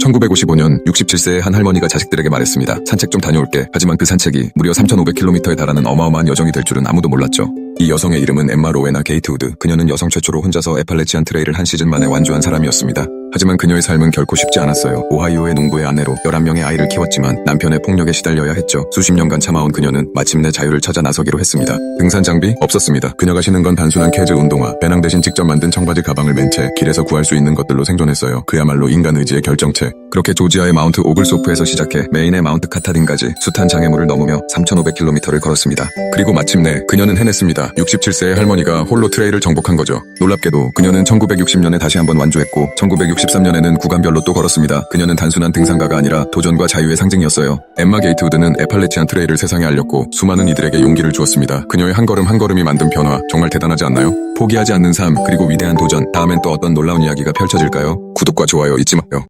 1955년 67세의 한 할머니가 자식들에게 말했습니다. 산책 좀 다녀올게. 하지만 그 산책이 무려 3,500km에 달하는 어마어마한 여정이 될 줄은 아무도 몰랐죠. 이 여성의 이름은 엠마 로웨나 게이트우드. 그녀는 여성 최초로 혼자서 에팔레치안 트레일을 한 시즌 만에 완주한 사람이었습니다. 하지만 그녀의 삶은 결코 쉽지 않았어요. 오하이오의 농부의 아내로 11명의 아이를 키웠지만 남편의 폭력에 시달려야 했죠. 수십 년간 참아온 그녀는 마침내 자유를 찾아 나서기로 했습니다. 등산 장비 없었습니다. 그녀가 신은 건 단순한 캐즈 운동화, 배낭 대신 직접 만든 청바지 가방을 맨 채 길에서 구할 수 있는 것들로 생존했어요. 그야말로 인간 의지의 결정체. 그렇게 조지아의 마운트 오글소프에서 시작해 메인의 마운트 카타딘까지 숱한 장애물을 넘으며 3,500km를 걸었습니다. 그리고 마침내 그녀는 해냈습니다. 67세의 할머니가 홀로 트레일을 정복한 거죠. 놀랍게도 그녀는 1960년에 다시 한번 완주했고 1963년에는 구간별로 또 걸었습니다. 그녀는 단순한 등산가가 아니라 도전과 자유의 상징이었어요. 엠마 게이트우드는 에팔레치안 트레일을 세상에 알렸고 수많은 이들에게 용기를 주었습니다. 그녀의 한 걸음 한 걸음이 만든 변화 정말 대단하지 않나요? 포기하지 않는 삶 그리고 위대한 도전 다음엔 또 어떤 놀라운 이야기가 펼쳐질까요? 구독과 좋아요 잊지 마요.